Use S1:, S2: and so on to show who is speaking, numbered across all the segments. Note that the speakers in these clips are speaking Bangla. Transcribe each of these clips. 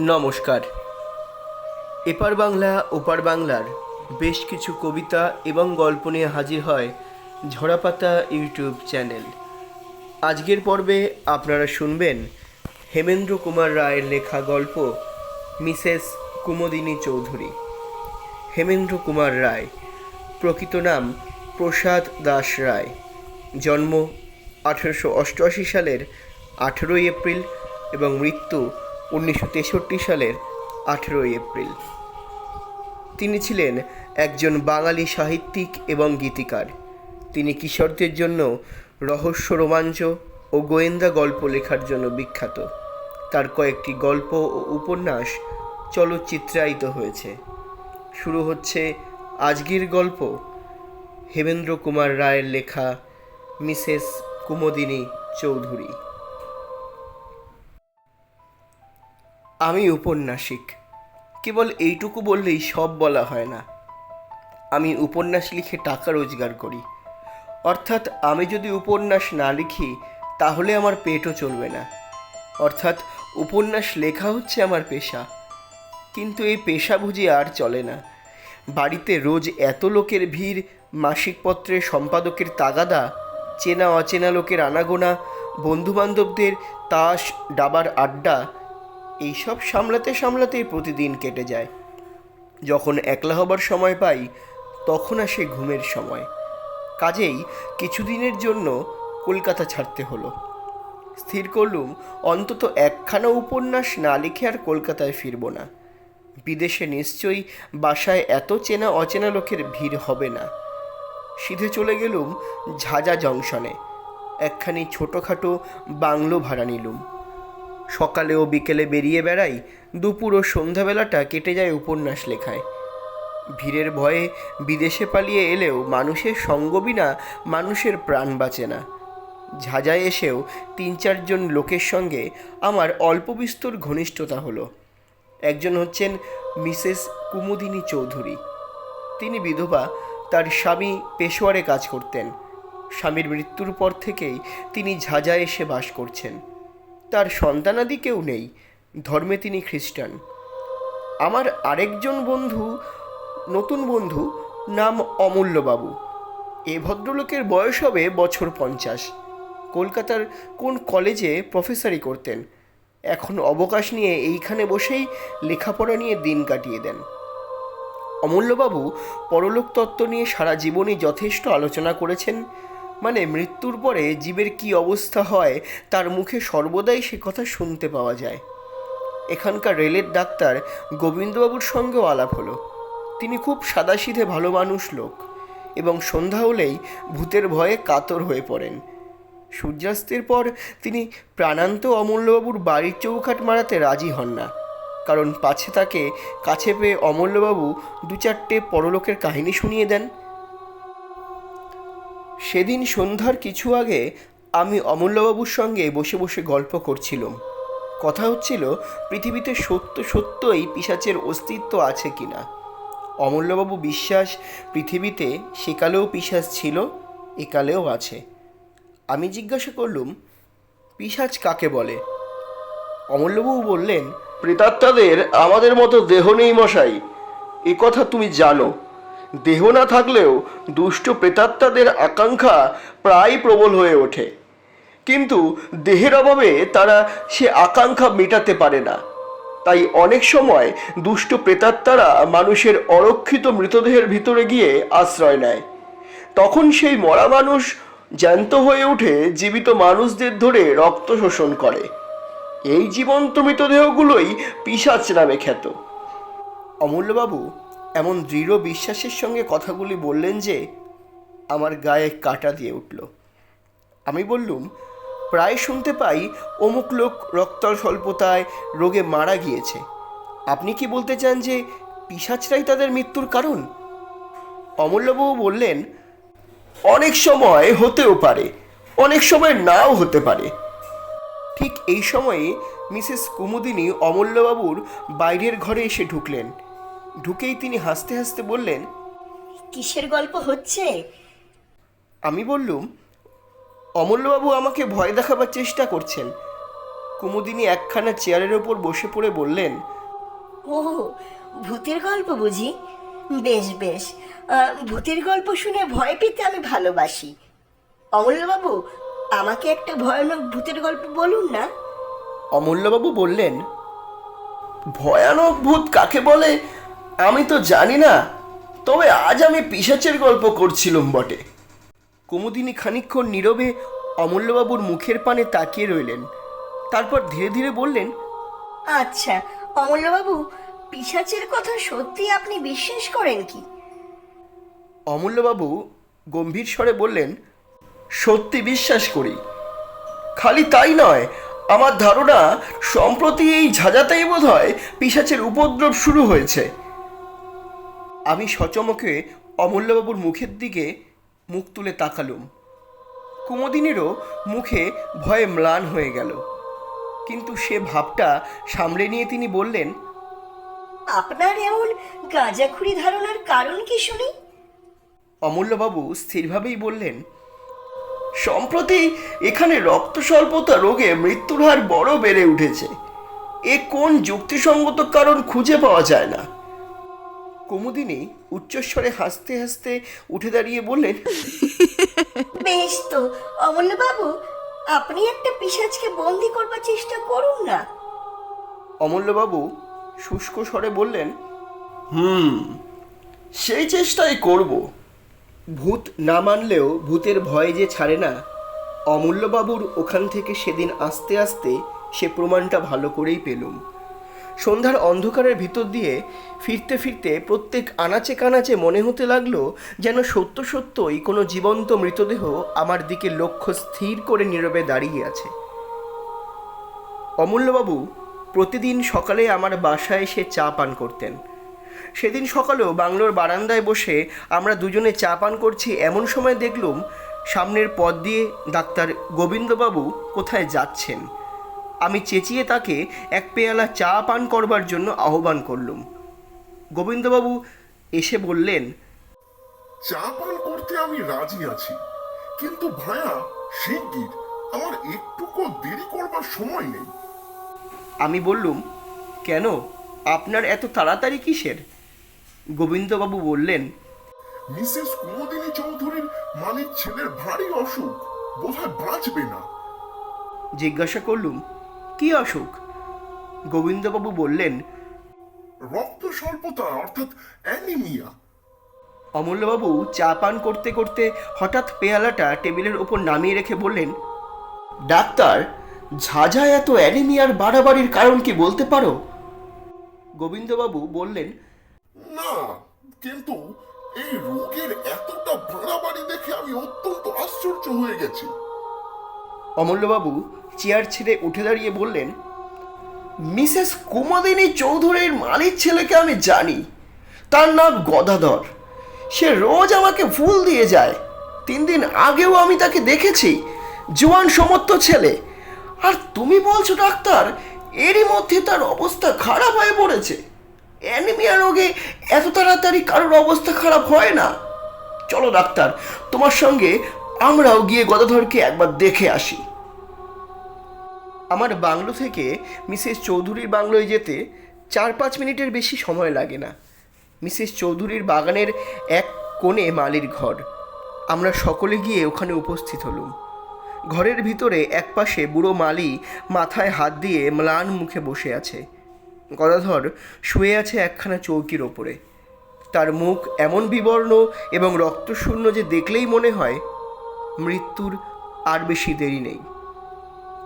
S1: নমস্কার। এপার বাংলা, ওপার বাংলার বেশ কিছু কবিতা এবং গল্প নিয়ে হাজির হয় ঝরাপাতা ইউটিউব চ্যানেল। আজকের পর্বে আপনারা শুনবেন হেমেন্দ্র কুমার রায়ের লেখা গল্প মিসেস কুমোদিনী চৌধুরী। হেমেন্দ্র কুমার রায়, প্রকৃত নাম প্রসাদ দাস রায়। জন্ম আঠেরোশো অষ্টআশি সালের আঠেরোই এপ্রিল এবং মৃত্যু উনিশশো তেষট্টি সালের আঠেরোই এপ্রিল। তিনি ছিলেন একজন বাঙালি সাহিত্যিক এবং গীতিকার। তিনি কিশোরদের জন্য রহস্য, রোমাঞ্চ ও গোয়েন্দা গল্প লেখার জন্য বিখ্যাত। তার কয়েকটি গল্প ও উপন্যাস চলচ্চিত্রায়িত হয়েছে। শুরু হচ্ছে আজকের গল্প, হেমেন্দ্র কুমার রায়ের লেখা মিসেস কুমোদিনী চৌধুরী। আমি উপন্যাসিক। কেবল এইটুকু বললেই সব বলা হয় না। আমি উপন্যাস লিখে টাকা রোজগার করি। অর্থাৎ আমি যদি উপন্যাস না লিখি, তাহলে আমার পেটও চলবে না। অর্থাৎ উপন্যাস লেখা হচ্ছে আমার পেশা। কিন্তু এই পেশা বুঝি আর চলে না। বাড়িতে রোজ এত লোকের ভিড়, মাসিক পত্রের সম্পাদকের তাগাদা চেনা অচেনা লোকের আনাগোনা, বন্ধুবান্ধবদের তাস ডাবার আড্ডা এইসব সামলাতে সামলাতেই প্রতিদিন কেটে যায়। যখন একলা হবার সময় পাই, তখন আসে ঘুমের সময়। কাজেই কিছুদিনের জন্য কলকাতা ছাড়তে হলো। স্থির করলুম, অন্তত একখানা উপন্যাস না লিখে আর কলকাতায় ফিরব না। বিদেশে নিশ্চয়ই বাসায় এত চেনা অচেনা লোকের ভিড় হবে না। সিধে চলে গেলুম ঝাজা জংশনে। একখানি ছোটোখাটো বাংলো ভাড়া নিলুম। সকালে ও বিকেলে বেরিয়ে বেড়াই, দুপুর ও সন্ধ্যাবেলাটা কেটে যায় উপন্যাস লেখায়। ভিড়ের ভয়ে বিদেশে পালিয়ে এলেও মানুষের সঙ্গ বিনা মানুষের প্রাণ বাঁচে না। ঝাঁঝায় এসেও তিন চারজন লোকের সঙ্গে আমার অল্প বিস্তর ঘনিষ্ঠতা হলো। একজন হচ্ছেন মিসেস কুমুদিনী চৌধুরী। তিনি বিধবা, তার স্বামী পেশোয়ারে কাজ করতেন। স্বামীর মৃত্যুর পর থেকেই তিনি ঝাঁঝায় এসে বাস করছেন। তার সন্তানাদি কেউ নেই, ধর্মে তিনি খ্রিস্টান। আমার আরেকজন বন্ধু, নতুন বন্ধু, নাম অমূল্যবাবু। এ ভদ্রলোকের বয়স হবে বছর পঞ্চাশ। কলকাতার কোন কলেজে প্রফেসরি করতেন। এখন অবকাশ নিয়ে এইখানে বসেই লেখাপড়া নিয়ে দিন কাটিয়ে দেন। অমূল্যবাবু পরলোক তত্ত্ব নিয়ে সারা জীবনই যথেষ্ট আলোচনা করেছেন। মানে মৃত্যুর পরে জীবের কি অবস্থা হয়, তার মুখে সর্বদাই সে কথা শুনতে পাওয়া যায়। এখানকার রেলের ডাক্তার গোবিন্দবাবুর সঙ্গেও আলাপ হলো। তিনি খুব সাদাসিধে ভালো মানুষ লোক এবং সন্ধ্যা হলেই ভূতের ভয়ে কাতর হয়ে পড়েন। সূর্যাস্তের পর তিনি প্রাণান্ত অমূল্যবাবুর বাড়ির চৌকাট মারাতে রাজি হন না, কারণ পাছে তাকে কাছে পেয়ে অমূল্যবাবু দু চারটে পরলোকের কাহিনী শুনিয়ে দেন। সেদিন সন্ধ্যার কিছু আগে আমি অমূল্যবাবুর সঙ্গে বসে বসে গল্প করছিলাম। কথা হচ্ছিল, পৃথিবীতে সত্য সত্যই পিসাচের অস্তিত্ব আছে কিনা। অমূল্যবাবু বিশ্বাস, পৃথিবীতে সেকালেও পিসাচ ছিল, একালেও আছে। আমি জিজ্ঞাসা করলুম পিসাচ কাকে বলে? অমূল্যবাবু বললেন, প্রেতাত্মাদের আমাদের মতো দেহ নেই মশাই, এ কথা তুমি জানো। দেহ না থাকলেও দুষ্ট প্রেতাত্মাদের আকাঙ্ক্ষা প্রায় প্রবল হয়ে ওঠে। কিন্তু দেহের অভাবে তারা সে আকাঙ্ক্ষা মেটাতে পারে না। তাই অনেক সময় দুষ্ট প্রেতাত্মারা মানুষের অরক্ষিত মৃতদেহের ভিতরে গিয়ে আশ্রয় নেয়। তখন সেই মরা মানুষ জ্যান্ত হয়ে উঠে জীবিত মানুষদের ধরে রক্ত শোষণ করে। এই জীবন্ত মৃতদেহগুলোই পিসাচ নামে খ্যাত। অমূল্যবাবু এমন দৃঢ় বিশ্বাসের সঙ্গে কথাগুলি বললেন যে আমার গায়ে কাটা দিয়ে উঠল। আমি বললুম, প্রায় শুনতে পাই অমুক লোক রক্তাল স্বল্পতায় রোগে মারা গিয়েছে। আপনি কি বলতে চান যে পিসাচরাই তাদের মৃত্যুর কারণ? অমূল্যবাবু বললেন, অনেক সময় হতেও পারে, অনেক সময় নাও হতে পারে। ঠিক এই সময়ে মিসেস কুমুদিনী অমূল্যবাবুর বাইরের ঘরে এসে ঢুকলেন। ঢুকেই তিনি হাসতে হাসতে বললেন
S2: কিসের গল্প হচ্ছে?
S1: আমি বললুম অমূল্যবাবু আমাকে ভয় দেখাবার চেষ্টা করছেন। কুমুদিনী একখানা চেয়ারের ওপর বসে পড়ে বললেন
S2: ও ভূতের গল্প বুঝি? বেশ বেশ। ভূতের গল্প শুনে ভয় পেতে আমি ভালোবাসি। অমূল্যবাবু আমাকে একটা ভয়ানক ভূতের গল্প বলুন না।
S1: অমূল্যবাবু বললেন ভয়ানক ভূত কাকে বলে? আমি তো জানি না তবে আজ আমি পিসাচের গল্প করছিলাম বটে। কুমুদিনী খানিকক্ষণ নীরবে অমূল্যবাবুর মুখের পানে তাকিয়ে রইলেন। তারপর ধীরে ধীরে বললেন
S2: আচ্ছা অমূল্যবাবু পিসাচের কথা সত্যি আপনি বিশ্বাস করেন কি?
S1: অমূল্যবাবু গম্ভীর স্বরে বললেন সত্যি বিশ্বাস করি। খালি তাই নয় আমার ধারণা সম্প্রতি এই ঝাঁঝাতেই বোধ হয় পিসাচের উপদ্রব শুরু হয়েছে। আমি সচমকে অমূল্যবাবুর মুখের দিকে মুখ তুলে তাকালুম। কুমদিনীরও মুখে ভয়ে ম্লান হয়ে গেল। কিন্তু সে ভাবটা সামলে নিয়ে তিনি বললেন
S2: আপনার এমন গাঁজাখুরি ধারণার কারণ কি শুনি?
S1: অমূল্যবাবু স্থিরভাবেই বললেন সম্প্রতি এখানে রক্ত স্বল্পতা রোগে মৃত্যুর হার বড় বেড়ে উঠেছে। এ কোন যুক্তিসঙ্গত কারণ খুঁজে পাওয়া যায় না। কুমুদিনী উচ্চস্বরে হাসতে হাসতে উঠে দাঁড়িয়ে বললেন
S2: বেশ তো অমূল্যবাবু আপনি একটা পিসাজকে বন্দি করবার চেষ্টা করুন না।
S1: অমূল্যবাবু শুষ্ক স্বরে বললেন হুম সেই চেষ্টাই করব। ভূত না মানলেও ভূতের ভয় যে ছাড়ে না অমূল্যবাবুর ওখান থেকে সেদিন আস্তে আস্তে সে প্রমাণটা ভালো করেই পেলুম। সন্ধ্যার অন্ধকারের ভিতর দিয়ে ফিরতে ফিরতে প্রত্যেক আনাচে কানাচে মনে হতে লাগল যেন সত্য সত্যই কোনো জীবন্ত মৃতদেহ আমার দিকে লক্ষ্য স্থির করে নীরবে দাঁড়িয়ে আছে। অমূল্যবাবু প্রতিদিন সকালে আমার বাসায় এসে চা পান করতেন। সেদিন সকালেও বাংলোর বারান্দায় বসে আমরা দুজনে চা পান করছি এমন সময় দেখলুম সামনের পথ দিয়ে ডাক্তার গোবিন্দবাবু কোথায় যাচ্ছেন। আমি চেঁচিয়ে তাকে এক পেয়ালা চা পান করবার জন্য আহ্বান করলুম। গোবিন্দবাবু এসে বললেন
S3: চা পান করতে আমি রাজি আছি কিন্তু ভায়া শিগগির আমার একটুকু দেরি করবার সময় নেই।
S1: আমি বললুম কেন? আপনার এত তাড়াতাড়ি কিসের? গোবিন্দবাবু বললেন
S3: মিসেস কুমুদিনী চৌধুরীর মালিক ছেলের ভারী অসুখ বোধহয় বাঁচবে না।
S1: জিজ্ঞাসা করলুম কি অসুখ? গোবিন্দবাবু বললেন
S3: রক্ত স্বল্পতা অর্থাৎ অ্যানিমিয়া।
S1: অমূল্যবাবু চা পান করতে করতে হঠাৎ পেয়ালাটা টেবিলের ওপর নামিয়ে রেখে বললেন ডাক্তার ঝাঝা এত অ্যানিমিয়ার বাড়াবাড়ির কারণ কি বলতে পারো? গোবিন্দবাবু বললেন
S3: না কিন্তু এই রোগের এতটা বাড়াবাড়ি দেখে আমি অত্যন্ত আশ্চর্য হয়ে গেছি।
S1: অমূল্যবাবু চেয়ার ছেড়ে উঠে দাঁড়িয়ে বললেন, মিসেস কুমদিনী চৌধুরীর মালিক ছেলেকে আমি জানি। তার নাম গদাধর। সে রোজ আমাকে ফুল দিয়ে যায়। তিন দিন আগেও আমি তাকে দেখেছি, জোয়ান সমর্থ ছেলে। আর তুমি বলছো, ডাক্তার, এরই মধ্যে তার অবস্থা খারাপ হয়ে পড়েছে। অ্যানিমিয়া রোগে এত তাড়াতাড়ি কারোর অবস্থা খারাপ হয় না। চলো, ডাক্তার, তোমার সঙ্গে আমরাও গিয়ে গদাধরকে একবার দেখে আসি। আমার বাংলো থেকে মিসেস চৌধুরীর বাংলোয় যেতে চার পাঁচ মিনিটের বেশি সময় লাগে না। মিসেস চৌধুরীর বাগানের এক কোণে মালির ঘর। আমরা সকলে গিয়ে ওখানে উপস্থিত হলুম। ঘরের ভিতরে একপাশে বুড়ো মালি মাথায় হাত দিয়ে ম্লান মুখে বসে আছে। গদাধর শুয়ে আছে একখানা চৌকির ওপরে। তার মুখ এমন বিবর্ণ এবং রক্তশূন্য যে দেখলেই মনে হয়, মৃত্যুর আর বেশি দেরি নেই।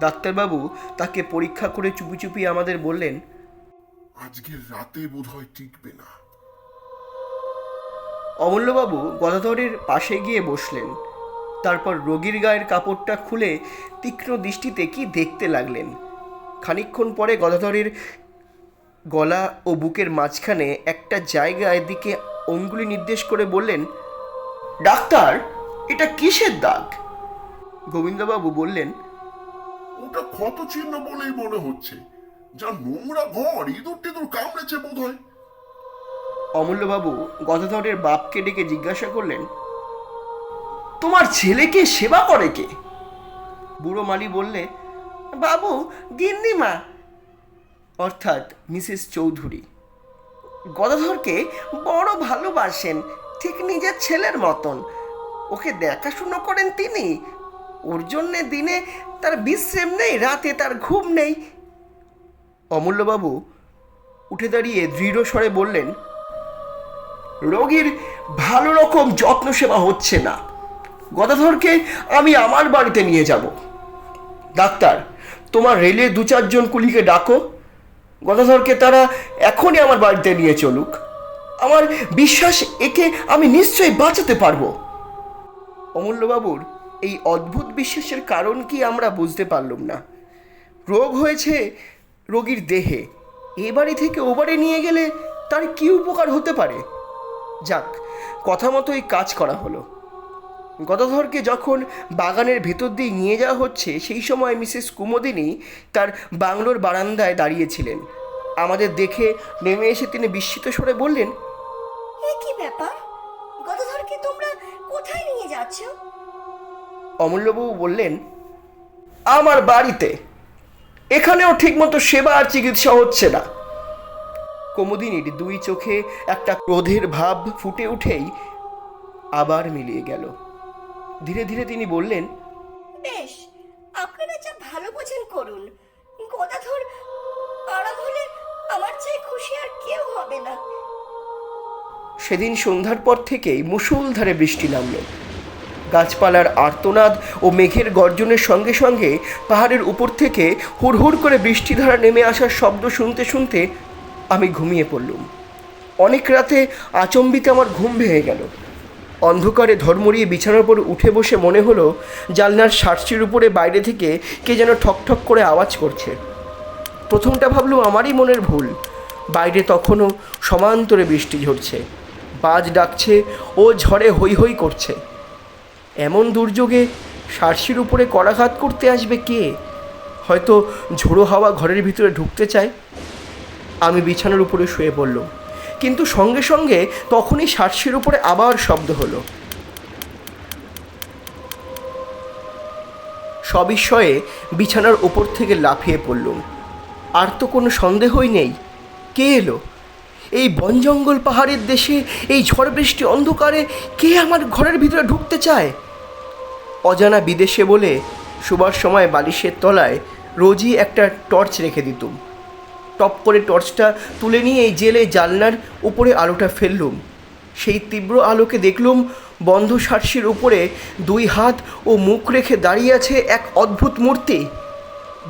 S1: ডাক্তারবাবু তাকে পরীক্ষা করে চুপি চুপি আমাদের বললেন
S3: আজকের রাতে বোধহয় টিকবে না।
S1: অমূল্যবাবু গদাধরের পাশে গিয়ে বসলেন। তারপর রোগীর গায়ের কাপড়টা খুলে তীক্ষ্ণ দৃষ্টিতে কি দেখতে লাগলেন। খানিকক্ষণ পরে গদাধরের গলা ও বুকের মাঝখানে একটা জায়গায় দিকে অঙ্গুলি নির্দেশ করে বললেন ডাক্তার এটা কিসের দাগ? গোবিন্দবাবু বললেন
S3: ওটা ক্ষত চিহ্ন বলেই মনে হচ্ছে। যা নোংরা ঘর, ইঁদুর টিঁদুর কামড়েছে বোধ হয়
S1: অমূল্যবাবু, গদাধরের বাপকে ডেকে জিজ্ঞাসা করলেন, তোমার ছেলেকে সেবা করে কে? বুড়ো মালি বললে, বাবু, গিন্নিমা। অর্থাৎ মিসেস চৌধুরী, গদাধরকে বড় ভালোবাসেন, ঠিক নিজের ছেলের মতন। ওকে দেখাশুনো করেন তিনি ওর জন্যে দিনে তার বিশ্রাম নেই, রাতে তার ঘুম নেই। অমূল্যবাবু উঠে দাঁড়িয়ে দৃঢ় স্বরে বললেন, রোগীর ভালো রকম যত্ন সেবা হচ্ছে না। গদাধরকে আমি আমার বাড়িতে নিয়ে যাব। ডাক্তার, তোমার রেলে দু চারজন কুলিকে ডাকো। গদাধরকে তারা এখনই আমার বাড়িতে নিয়ে চলুক। আমার বিশ্বাস একে আমি নিশ্চয়ই বাঁচাতে পারব। অমূল্যবাবুর এই অদ্ভুত বিশ্বাসের কারণ কি আমরা বুঝতে পারলাম না। রোগ হয়েছে রোগীর দেহে। এ বাড়ি থেকে ও বাড়ি নিয়ে গেলে তার কি উপকার হতে পারে? যাক, কথা মতোই কাজ করা হলো। গদাধরকে যখন বাগানের ভেতর দিয়ে নিয়ে যাওয়া হচ্ছে, সেই সময় মিসেস কুমোদিনী তার বাংলোর বারান্দায় দাঁড়িয়েছিলেন। আমাদের দেখে নেমে এসে তিনি বিস্মিত স্বরে বললেন
S2: কি ব্যাপার? গদাধরকে তোমরা কোথায় নিয়ে যাচ্ছ?
S1: অমূল্যবাবু বললেন আমার বাড়িতে এখানেও ঠিকমতো সেবা আর চিকিৎসা হচ্ছে না। কুমুদিনীর দুই চোখে একটা ক্রোধের ভাব ফুটে উঠেই আবার মিলিয়ে গেল। ধীরে ধীরে তিনি বললেন
S2: বেশ আপনারা যা ভালো বোঝেন করুন। গদাধর আরাম হলে আমার চাই খুশি আর কেউ হবে না।
S1: সেদিন সন্ধ্যার পর থেকেই মুষলধারে বৃষ্টি নামল। গাছপালার আর্তনাদ ও মেঘের গর্জনের সঙ্গে সঙ্গে পাহাড়ের উপর থেকে হুড়হুড় করে বৃষ্টিধারা নেমে আসার শব্দ শুনতে শুনতে আমি ঘুমিয়ে পড়লুম। অনেক রাতে আচম্বিতে আমার ঘুম ভেঙে গেল। অন্ধকারে ধর্মরিয়ে বিছানার উপর উঠে বসে মনে হলো জানলার সার্চির উপরে বাইরে থেকে কে যেন ঠক ঠক করে আওয়াজ করছে। প্রথমটা ভাবলুম আমারই মনের ভুল। বাইরে তখনও সমান্তরে বৃষ্টি ঝরছে। বাজ ডাকছে ও ঝড়ে হই হই করছে। এমন দুর্যোগে সার্সির উপরে করাঘাত করতে আসবে কে? হয়তো ঝোড়ো হাওয়া ঘরের ভিতরে ঢুকতে চায়। আমি বিছানার উপরে শুয়ে পড়লাম। কিন্তু সঙ্গে সঙ্গে তখনই সার্সির উপরে আবার শব্দ হলো। সবিস্ময়ে বিছানার ওপর থেকে লাফিয়ে পড়লুম। আর তো কোনো সন্দেহই নেই। কে এলো? এই বন জঙ্গল পাহাড়ের দেশে, এই ঝড় বৃষ্টি অন্ধকারে কে আমার ঘরের ভিতরে ঢুকতে চায়? অজানা বিদেশে বলে শোবার সময় বালিশের তলায় রোজই একটা টর্চ রেখে দিতুম। টপ করে টর্চটা তুলে নিয়ে এই জেলে জানলার উপরে আলোটা ফেললুম। সেই তীব্র আলোকে দেখলুম বন্ধ সার্সির উপরে দুই হাত ও মুখ রেখে দাঁড়িয়ে আছে এক অদ্ভুত মূর্তি।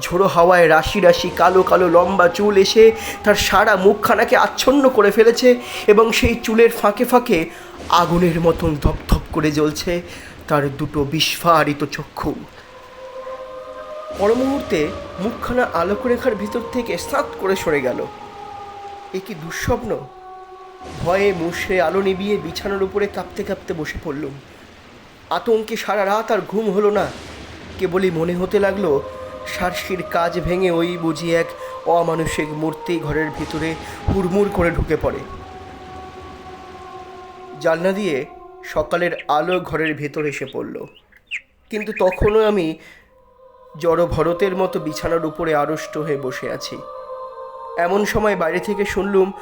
S1: ঝোড়ো হাওয়ায় রাশি রাশি, কালো কালো লম্বা চুল এসে তার সারা মুখখানাকে আচ্ছন্ন করে ফেলেছে এবং সেই চুলের ফাঁকে ফাঁকে আগুনের মতন ধপধপ করে জ্বলছে তার দুটো বিস্ফারিত চক্ষু। মুহূর্তে মুখখানা আলোকরেখার ভিতর থেকে স্নাত করে সরে গেল। এ কি দুঃস্বপ্ন? ভয়ে মুশড়ে আলো নিবিয়ে বিছানার উপরে কাঁপতে কাঁপতে বসে পড়লুম। আতঙ্কে সারা রাত আর ঘুম হলো না। কেবলই মনে হতে লাগল সার্সির কাজ ভেঙে ওই বুঝি এক অমানসিক মূর্তি ঘরের ভিতরে হুড়মুড় করে ঢুকে পড়ে। জানলা দিয়ে সকালের আলো ঘরের ভেতর এসে পড়ল। কিন্তু তখনও আমি জড় ভরতের মতো বিছানার উপরে আড়ষ্ট হয়ে বসে আছি। এমন সময় বাইরে থেকে শুনলুম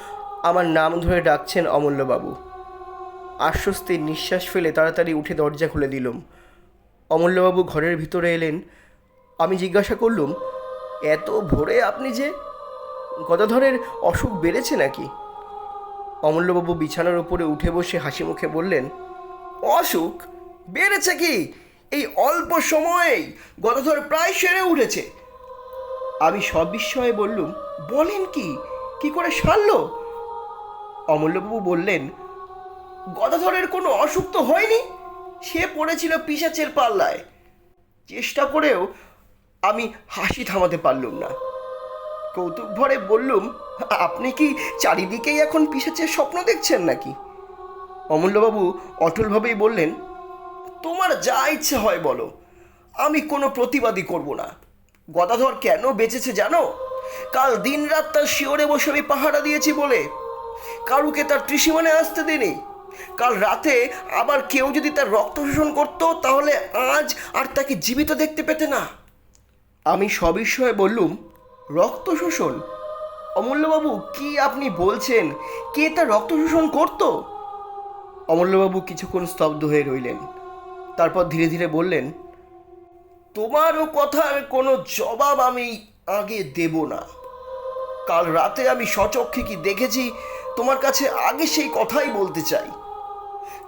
S1: আমার নাম ধরে ডাকছেন অমূল্যবাবু। আশ্বস্তির নিঃশ্বাস ফেলে তাড়াতাড়ি উঠে দরজা খুলে দিলুম। অমূল্যবাবু ঘরের ভিতরে এলেন আমি জিজ্ঞাসা করলুম, এত ভোরে আপনি যে গদাধরের অসুখ বেড়েছে নাকি? অমূল্যবাবু বিছানার উপরে উঠে বসে হাসি মুখে বললেন, অসুখ? বেড়েছে কি? এই অল্প সময়েই গদাধর প্রায় সেরে উঠেছে। আমি সবিস্ময়ে বললুম, বলেন কি? কি করে সারল? অমূল্যবাবু বললেন গদাধরের কোনো অসুখ তো হয়নি? সে পড়েছিল পিসাচের পাল্লায়। চেষ্টা করেও আমি হাসি থামাতে পারলুম না। কৌতুক ভরে বললুম, আপনি কি চারিদিকেই এখন পিসাচের স্বপ্ন দেখছেন নাকি? অমূল্যবাবু অটলভাবেই বললেন, তোমার যা ইচ্ছে হয় বলো। আমি কোনো প্রতিবাদী করব না। গদাধর কেন বেঁচেছে জানো? কাল দিনরাত তার শিওরে বসে আমি পাহারা দিয়েছি বলে। কারুকে তার ত্রিসীমানে আসতে দিনি কাল রাতে আবার কেউ যদি তার রক্ত শোষণ করতো, তাহলে আজ আর তাকে জীবিত দেখতে পেতে না। আমি সবিস্ময়ে বললুম, রক্ত শোষণ? অমূল্যবাবু, কি আপনি বলছেন? কে তা রক্ত শোষণ করতো? অমূল্যবাবু কিছুক্ষণ স্তব্ধ হয়ে রইলেন। তারপর ধীরে ধীরে বললেন, তোমারও কথার কোনো জবাব আমি আগে দেব না। কাল রাতে আমি সচক্ষে কি দেখেছি, তোমার কাছে আগে সেই কথাই বলতে চাই।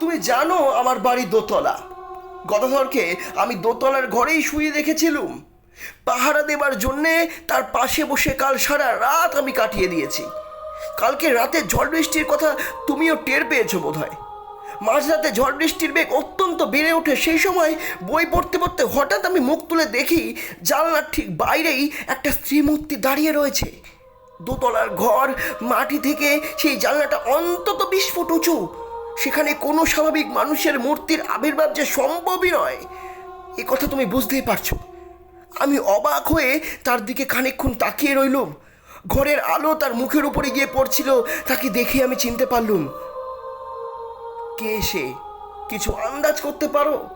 S1: তুমি জানো আমার বাড়ি দোতলা। গদাধরকে আমি দোতলার ঘরেই শুয়ে দেখেছিলুম। পাহারা দেবার জন্যে তার পাশে বসে কাল সারা রাত আমি কাটিয়ে দিয়েছি। কালকে রাতে ঝড় বৃষ্টির কথা তুমিও টের পেয়েছ বোধহয়। মাঝরাতে ঝড় বৃষ্টির বেগ অত্যন্ত বেড়ে ওঠে সেই সময় বই পড়তে পড়তে হঠাৎ আমি মুখ তুলে দেখি জানলার ঠিক বাইরেই একটা স্ত্রীমূর্তি দাঁড়িয়ে রয়েছে। দোতলার ঘর, মাটি থেকে সেই জানলাটা অন্তত বিশ ফুট উঁচু। সেখানে কোনো স্বাভাবিক মানুষের মূর্তির আবির্ভাব যে সম্ভবই নয়, এ কথা তুমি বুঝতেই পারছ। আমি অবাক হয়ে তার দিকে খানিকক্ষণ তাকিয়ে রইলুম। ঘরের আলো তার মুখের উপরে গিয়ে পড়ছিল, তাকে দেখে আমি চিনতে পারলুম। কে সে? কিছু আন্দাজ করতে পারো?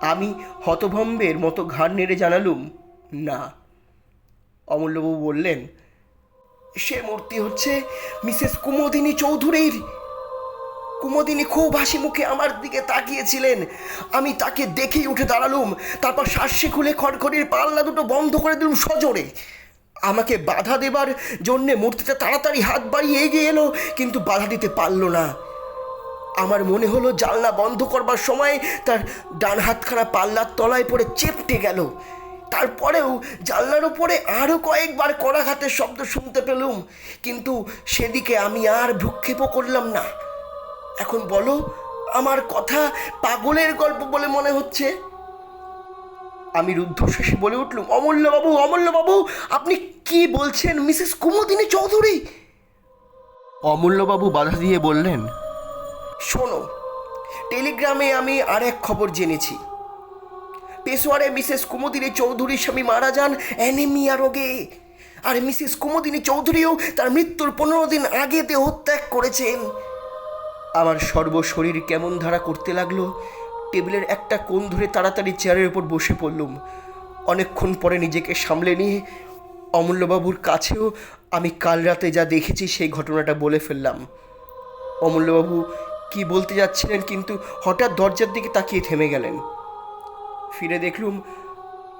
S1: আমি হতভম্বের মতো ঘাড় নেড়ে জানালুম, না। অমূল্যবাবু বললেন, সে মূর্তি হচ্ছে মিসেস কুমোদিনী চৌধুরীর। কুমোদিনী খুব হাসি মুখে আমার দিকে তাকিয়েছিলেন। আমি তাকে দেখেই উঠে দাঁড়ালুম, তারপর শ্বাসে খুলে খড়খড়ির পাল্লা দুটো বন্ধ করে দিলুম সজোরে। আমাকে বাধা দেবার জন্যে মূর্তিটা তাড়াতাড়ি হাত বাড়িয়ে এগিয়ে এলো, কিন্তু বাধা দিতে পারল না। আমার মনে হলো জানলা বন্ধ করবার সময় তার ডান হাতখানা পাল্লার তলায় পড়ে চেপটে গেল। তারপরেও জানলার উপরে আরও কয়েকবার কড়াঘাতের শব্দ শুনতে পেলুম, কিন্তু সেদিকে আমি আর ভ্রুক্ষেপও করলাম না। এখন বলো আমার কথা পাগলের গল্প বলে মনে হচ্ছে? আমি রুদ্ধশ্বাসে বলে উঠলুম অমূল্যবাবু অমূল্যবাবু আপনি কি বলছেন মিসেস কুমুদিনী চৌধুরী? অমূল্যবাবু বাধা দিয়ে বললেন শোনো টেলিগ্রামে আমি আর এক খবর জেনেছি। পেশোয়ারে মিসেস কুমুদিনী চৌধুরীর স্বামী মারা যান অ্যানিমিয়া রোগে। আর মিসেস কুমুদিনী চৌধুরীও তার মৃত্যুর পনেরো দিন আগে দেহত্যাগ করেছেন। আমার সর্বশরীর কেমন ধারা করতে লাগল? টেবিলের একটা কোণ ধরে তাড়াতাড়ি চেয়ারের উপর বসে পড়লুম। অনেকক্ষণ পরে নিজেকে সামলে নিয়ে অমূল্যবাবুর কাছেও আমি কাল রাতে যা দেখেছি সেই ঘটনাটা বলে ফেললাম। অমূল্যবাবু কি বলতে যাচ্ছিলেন কিন্তু হঠাৎ দরজার দিকে তাকিয়ে থেমে গেলেন। ফিরে দেখলুম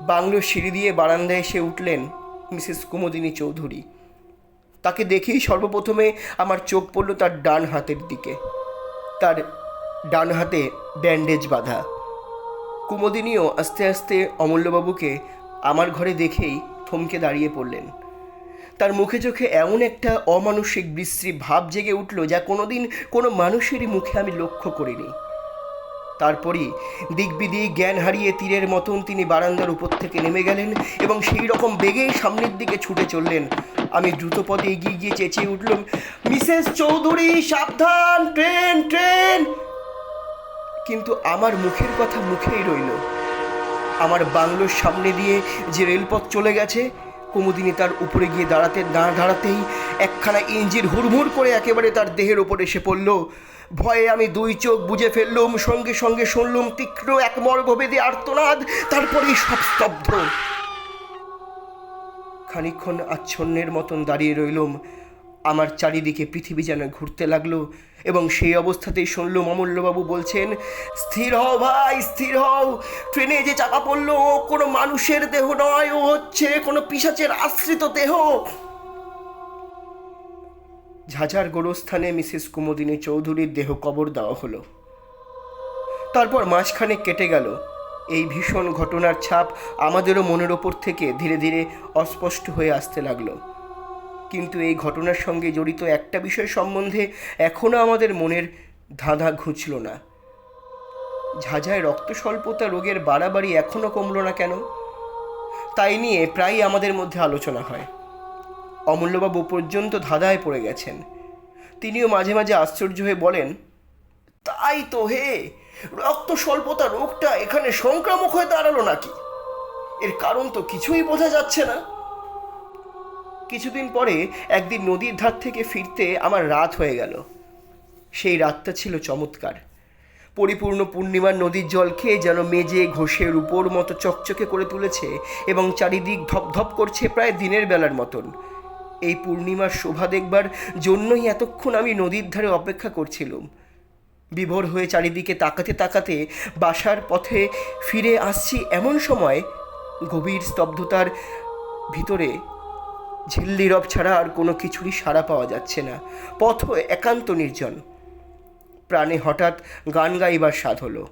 S1: বাংলো সিঁড়ি দিয়ে বারান্দায় এসে উঠলেন মিসেস কুমোদিনী চৌধুরী। তাকে দেখেই সর্বপ্রথমে আমার চোখ পড়ল তার ডান হাতের দিকে। তার ডান হাতে ব্যান্ডেজ বাঁধা। কুমোদিনীও আস্তে আস্তে অমূল্যবাবুকে আমার ঘরে দেখেই থমকে দাঁড়িয়ে পড়লেন। তার মুখে চোখে এমন একটা অমানসিক বিশ্রী ভাব জেগে উঠল যা কোনোদিন কোনো মানুষেরই মুখে আমি লক্ষ্য করিনি। তারপরই দিকবিদিক জ্ঞান হারিয়ে তীরের মতন তিনি বারান্দার উপর থেকে নেমে গেলেন এবং সেই রকম বেগেই সামনের দিকে ছুটে চললেন আমি দ্রুতপদে এগিয়ে গিয়ে চেঁচিয়ে উঠলাম, মিসেস চৌধুরী, সাবধান, ট্রেন ট্রেন! কিন্তু আমার মুখের কথা মুখেই রইল। আমার বাংলোর সামনে দিয়ে যে রেলপথ চলে গেছে, কুমুদিনী তার উপরে গিয়ে দাঁড়াতে, না দাঁড়াতেই একখানা ইঞ্জিন হুড়মুড় করে একেবারে তার দেহের ওপর এসে পড়ল। ভয়ে আমি দুই চোখ বুঝে ফেললুম, সঙ্গে সঙ্গে শুনলুম তীক্ষ্ণ এক মর্গভেদী আর্তনাদ, তারপরেই সব স্তব্ধ। খানিক্ষণ আচ্ছন্নের মতন দাঁড়িয়ে রইলুম। আমার চারিদিকে পৃথিবী যেন ঘুরতে লাগল এবং সেই অবস্থাতেই শুনলুম অমূল্যবাবু বলছেন, স্থির হও ভাই, স্থির হও। ট্রেনে যে চাপা পড়ল, ও কোনো মানুষের দেহ নয়, ও হচ্ছে কোনো পিসাচের আশ্রিত দেহ। ঝাঝার গোরস্থানে মিসেস কুমোদিনী চৌধুরীর দেহ কবর দেওয়া হলো। তারপর মাঝখানে কেটে গেল। এই ভীষণ ঘটনার ছাপ আমাদেরও মনের ওপর থেকে ধীরে ধীরে অস্পষ্ট হয়ে আসতে লাগল। কিন্তু এই ঘটনার সঙ্গে জড়িত একটা বিষয় সম্বন্ধে এখনও আমাদের মনের ধাঁধা ঘুচল না। ঝাঝায় রক্ত স্বল্পতা রোগের বাড়াবাড়ি এখনও কমলো না কেন? তাই নিয়ে প্রায়ই আমাদের মধ্যে আলোচনা হয়। অমূল্যবাবু পর্যন্ত ধাঁধায় পড়ে গেছেন। তিনিও মাঝে মাঝে আশ্চর্য হয়ে বলেন, তাই তো হে! রক্ত স্বল্পতা রোগটা এখানে সংক্রামক হয়ে দাঁড়াল নাকি? এর কারণ তো কিছুই বোঝা যাচ্ছে না। কিছুদিন পরে একদিন নদীর ধার থেকে ফিরতে আমার রাত হয়ে গেল। সেই রাতটা ছিল চমৎকার। পরিপূর্ণ পূর্ণিমার নদীর জল খেয়ে যেন মেজে ঘষের উপর মতো চকচকে করে তুলেছে এবং চারিদিক ধপধপ করছে প্রায় দিনের বেলার মতন। এই পূর্ণিমার শোভা দেখবার জন্যই এতক্ষণ আমি নদীর ধারে অপেক্ষা করছিলাম। বিভোর হয়ে চারিদিকে তাকাতে তাকাতে বাসার পথে ফিরে আসছি এমন সময় গভীর স্তব্ধতার ভিতরে ঝিল্লি রব ছাড়া আর কোনো কিছুরই সাড়া পাওয়া যাচ্ছে না। পথ একান্ত নির্জন। প্রাণে হঠাৎ গান গাইবার স্বাদ হলো।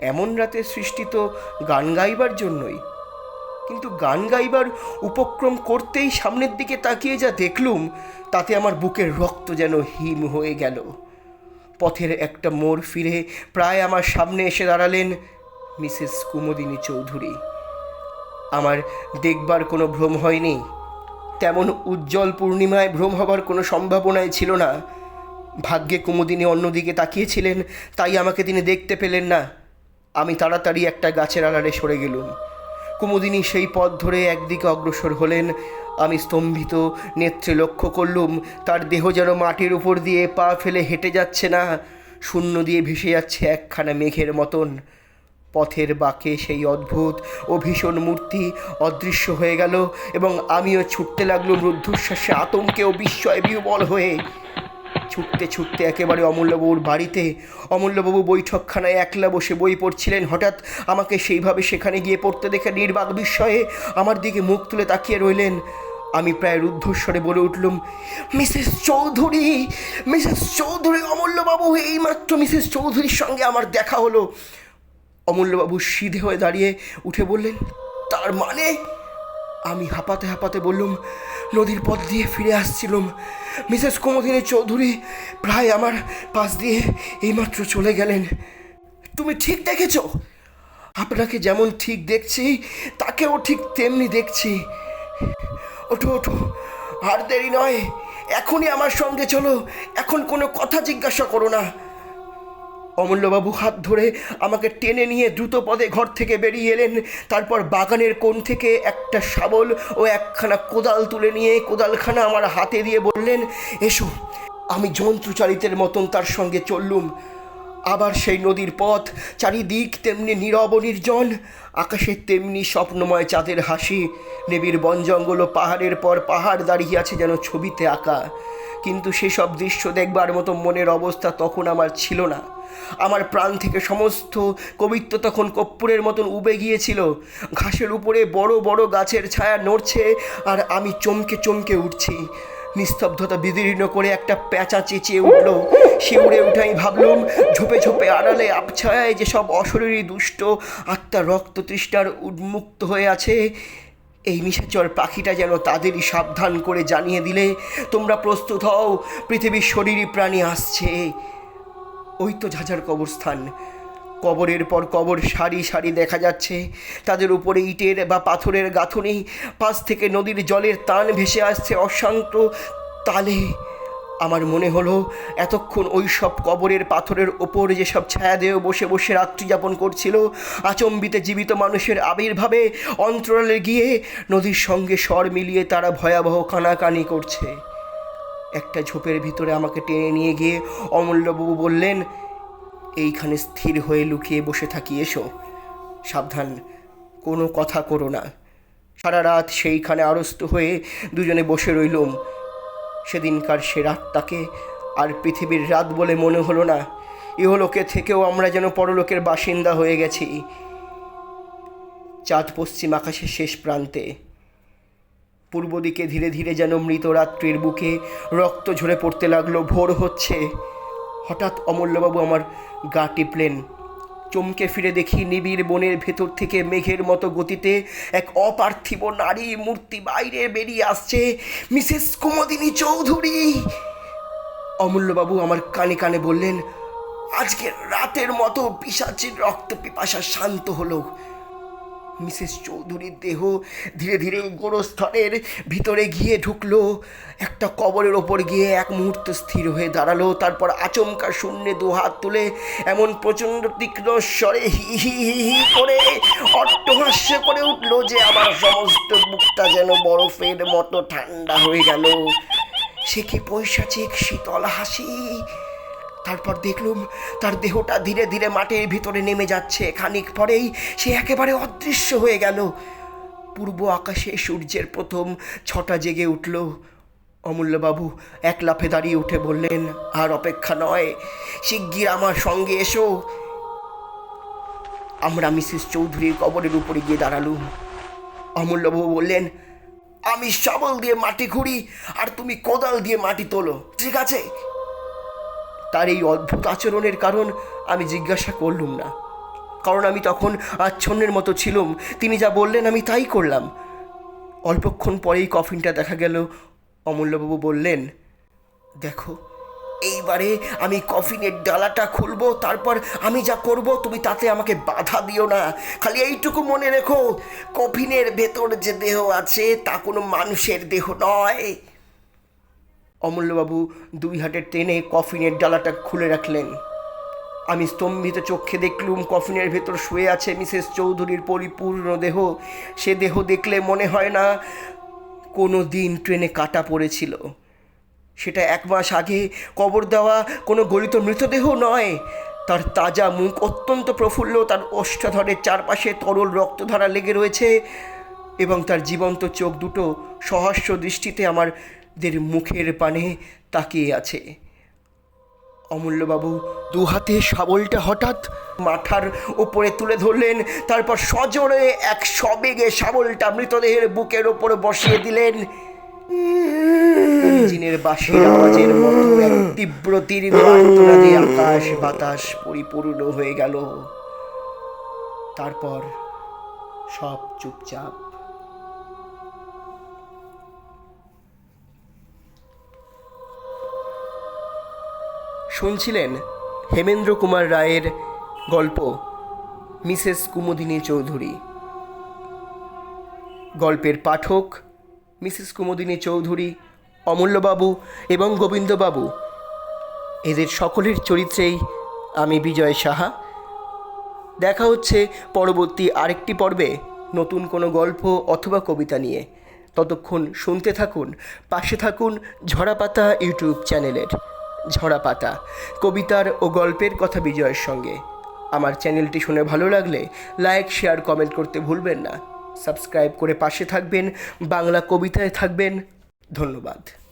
S1: এমন রাতে সৃষ্টি তো গান গাইবার জন্যই। কিন্তু গান গাইবার উপক্রম করতেই সামনের দিকে তাকিয়ে যা দেখলুম, তাতে আমার বুকের রক্ত যেন হিম হয়ে গেল। পথের একটা মোড় ফিরে প্রায় আমার সামনে এসে দাঁড়ালেন মিসেস কুমুদিনী চৌধুরী। আমার দেখবার কোনো ভ্রম হয়নি। তেমন উজ্জ্বল পূর্ণিমায় ভ্রম হবার কোনো সম্ভাবনাই ছিল না। ভাগ্যে কুমুদিনী অন্যদিকে তাকিয়েছিলেন, তাই আমাকে তিনি দেখতে পেলেন না। আমি তাড়াতাড়ি একটা গাছের আড়ালে সরে গেলুম। কুমুদিনী সেই পথ ধরে একদিকে অগ্রসর হলেন। আমি স্তম্ভিত, নেত্রে লক্ষ্য করলুম, তার দেহ যেন মাটির উপর দিয়ে পা ফেলে হেঁটে যাচ্ছে না। শূন্য দিয়ে ভেসে যাচ্ছে একখানা মেঘের মতন। পথের বাঁকে সেই অদ্ভুত ও ভীষণ মূর্তি অদৃশ্য হয়ে গেল এবং আমিও ছুটতে লাগলুম রুদ্ধশ্বাসে আতঙ্কে ও বিস্ময় বিহবল হয়ে। ছুটতে ছুটতে একেবারে অমূল্যবাবুর বাড়িতে, অমূল্যবাবু বৈঠকখানায় একলা বসে বই পড়ছিলেন। হঠাৎ আমাকে সেইভাবে সেখানে গিয়ে পড়তে দেখে নির্বাক বিস্ময়ে আমার দিকে মুখ তুলে তাকিয়ে রইলেন। আমি প্রায় রুদ্ধস্বরে বলে উঠলুম, মিসেস চৌধুরী মিসেস চৌধুরী, অমূল্যবাবু, এইমাত্র মিসেস চৌধুরীর সঙ্গে আমার দেখা হলো। অমূল্যবাবু সিধে হয়ে দাঁড়িয়ে উঠে বললেন, তার মানে আমি হাঁপাতে হাঁপাতে বললুম, নদীর পথ দিয়ে ফিরে আসছিলুম। মিসেস কুমুদিনী চৌধুরী প্রায় আমার পাশ দিয়ে এইমাত্র চলে গেলেন। তুমি ঠিক দেখেছ? আপনাকে যেমন ঠিক দেখছি, তাকেও ঠিক তেমনি দেখছি। ওঠো ওঠো, আর দেরি নয়, এখনই আমার সঙ্গে চলো। এখন কোনো কথা জিজ্ঞাসা করো না। অমূল্যবাবু হাত ধরে আমাকে টেনে নিয়ে দ্রুত পদে ঘর থেকে বেরিয়ে এলেন। তারপর বাগানের কোণ থেকে একটা শাবল ও একখানা কোদাল তুলে নিয়ে কোদালখানা আমার হাতে দিয়ে বললেন, এসো, আমি যন্ত্রচালিতের মতন তার সঙ্গে চললুম। আবার সেই নদীর পথ চারিদিক তেমনি নীরব নির্জন। আকাশে তেমনি স্বপ্নময় চাঁদের হাসি। নেবির বন জঙ্গল ও পাহাড়ের পর পাহাড় দাঁড়িয়ে আছে যেন ছবিতে আঁকা। কিন্তু সেসব দৃশ্য দেখবার মতো মনের অবস্থা তখন আমার ছিল না। আমার প্রাণ থেকে সমস্ত কবিত্ব তখন কপ্পুরের মতন উবে গিয়েছিল। ঘাসের উপরে বড় বড় গাছের ছায়া নড়ছে আর আমি চমকে চমকে উঠছি। নিস্তব্ধতা বিদীর্ণ করে একটা প্যাঁচা চেঁচিয়ে উঠল। সে শিউরে উঠাই ভাবলুম, ঝোপে ঝোপে আড়ালে আবছায়ায় যেসব অশরীরী দুষ্ট আত্মা রক্ত তৃষ্ণার উন্মুক্ত হয়ে আছে। এই নিশাচর পাখিটা যেন তাদেরই সাবধান করে জানিয়ে দিলে তোমরা প্রস্তুত হও, পৃথিবীর শরীরী প্রাণী আসছে। ওই তো ঝাঝার কবরস্থান। কবরের পর কবর সারি সারি দেখা যাচ্ছে। তাদের উপরে ইটের বা পাথরের গাঁথনি, পাশ থেকে নদীর জলের তান ভেসে আসছে অশান্ত তালে। আমার মনে হলো এতক্ষণ ওই সব কবরের পাথরের ওপর যেসব ছায়াদেহ বসে বসে রাত্রি যাপন করছিল, আচম্বিতে জীবিত মানুষের আবির্ভাবে অন্তরালে গিয়ে নদীর সঙ্গে স্বর মিলিয়ে তারা ভয়াবহ কানাকানি করছে। একটা ঝোপের ভিতরে আমাকে টেনে নিয়ে গিয়ে অমূল্যবাবু বললেন, এইখানে স্থির হয়ে লুকিয়ে বসে থাকি এসো। সাবধান, কোনো কথা করো না। সারা রাত সেইখানে আড়স্ত হয়ে দুজনে বসে রইলুম। সেদিনকার সে রাতটাকে আর পৃথিবীর রাত বলে মনে হলো না। ইহলোকে থেকেও আমরা যেন পরলোকের বাসিন্দা হয়ে গেছি। চাঁদ পশ্চিম আকাশের শেষ প্রান্তে। পূর্ব দিকে ধীরে ধীরে যেন মৃত রাত্রির বুকে রক্ত ঝরে পড়তে লাগল, ভোর হচ্ছে। হঠাৎ অমূল্যবাবু আমার গা টিপলেন। চমকে ফিরে দেখি নিবিড় বনের ভেতর থেকে মেঘের মতো গতিতে এক অপার্থিব নারী মূর্তি বাইরে বেরিয়ে আসছে। মিসেস কুমদিনী চৌধুরী! অমূল্যবাবু আমার কানে কানে বললেন আজকে রাতের মতো পিসাচির রক্ত পিপাসা শান্ত হলো। মিসেস চৌধুরীর দেহ ধীরে ধীরে গোরস্থলের ভিতরে গিয়ে ঢুকলো। একটা কবরের ওপর গিয়ে এক মুহূর্ত স্থির হয়ে দাঁড়াল। তারপর আচমকা শূন্যে দু হাত তুলে এমন প্রচণ্ড তীক্ষ্ণ স্বরে হি হি হি হি করে অট্টহাস্য করে উঠল যে আমার সমস্ত বুকটা যেন বরফের মতো ঠান্ডা হয়ে গেল। সে কি পয়সা চেক শীতল হাসি? তারপর দেখলুম তার দেহটা ধীরে ধীরে মাটির ভিতরে নেমে যাচ্ছে। খানিক পরেই সে একেবারে অদৃশ্য হয়ে গেল। পূর্ব আকাশে সূর্যের প্রথম ছটা জেগে উঠল। অমূল্যবাবু এক লাফে দাঁড়িয়ে উঠে বললেন, আর অপেক্ষা নয়, শিগগির আমার সঙ্গে এসো। আমরা মিসেস চৌধুরীর কবরের উপরে গিয়ে দাঁড়ালুম। অমূল্যবাবু বললেন, আমি শাবল দিয়ে মাটি খুঁড়ি, আর তুমি কোদাল দিয়ে মাটি তোলো। ঠিক আছে তার এই অদ্ভুত আচরণের কারণ আমি জিজ্ঞাসা করলুম না। কারণ আমি তখন আচ্ছন্নের মতো ছিলুম। তিনি যা বললেন আমি তাই করলাম। অল্পক্ষণ পরেই কফিনটা দেখা গেল। অমূল্যবাবু বললেন, দেখো, এইবারে আমি কফিনের ডালাটা খুলবো, তারপর আমি যা করব তুমি তাতে আমাকে বাধা দিও না। খালি এইটুকু মনে রেখো, কফিনের ভেতর যে দেহ আছে তা কোনো মানুষের দেহ নয়। অমূল্যবাবু দুই হাতে টেনে কফিনের ডালাটা খুলে রাখলেন। আমি স্তম্ভিত চোখে দেখলুম কফিনের ভেতর শুয়ে আছে মিসেস চৌধুরীর পরিপূর্ণ দেহ। সে দেহ দেখলে মনে হয় না কোনো দিন ট্রেনে কাটা পড়েছিল। সেটা এক মাস আগে কবর দেওয়া কোনো গলিত মৃতদেহ নয়। তার তাজা মুখ অত্যন্ত প্রফুল্ল, তার ওষ্ঠাধরের চারপাশে তরল রক্তধারা লেগে রয়েছে এবং তার জীবন্ত চোখ দুটো সহস্র দৃষ্টিতে আমাদের মুখের পানে তাকিয়ে আছে। অমূল্যবাবু দু হাতে শাবলটা হঠাৎ মাথার উপরে তুলে ধরলেন, তারপর সজোরে এক সবেগে শাবলটা মৃতদেহের বুকের ওপর বসিয়ে দিলেন। ইঞ্জিনের বাঁশির আওয়াজের মতো এক তীব্র আর্তনাদে আকাশ বাতাস পরিপূর্ণ হয়ে গেল। তারপর সব চুপচাপ শুনছিলেন হেমেন্দ্র কুমার রায়ের গল্প মিসেস কুমুদিনী চৌধুরী। গল্পের পাঠক মিসেস কুমুদিনী চৌধুরী, অমূল্যবাবু এবং গোবিন্দবাবু। এদের সকলের চরিত্রেই আমি বিজয় সাহা। দেখা হচ্ছে পরবর্তী আরেকটি পর্বে নতুন কোনো গল্প অথবা কবিতা নিয়ে। ততক্ষণ শুনতে থাকুন, পাশে থাকুন ঝরাপাতা ইউটিউব চ্যানেলের। ঝরাপাতা। কবিতার ও গল্পের কথা বিজয়ের সঙ্গে। আমার চ্যানেলটি শুনে ভালো লাগলে লাইক, শেয়ার, কমেন্ট করতে ভুলবেন না। সাবস্ক্রাইব করে পাশে থাকবেন, বাংলা কবিতায় থাকবেন। ধন্যবাদ।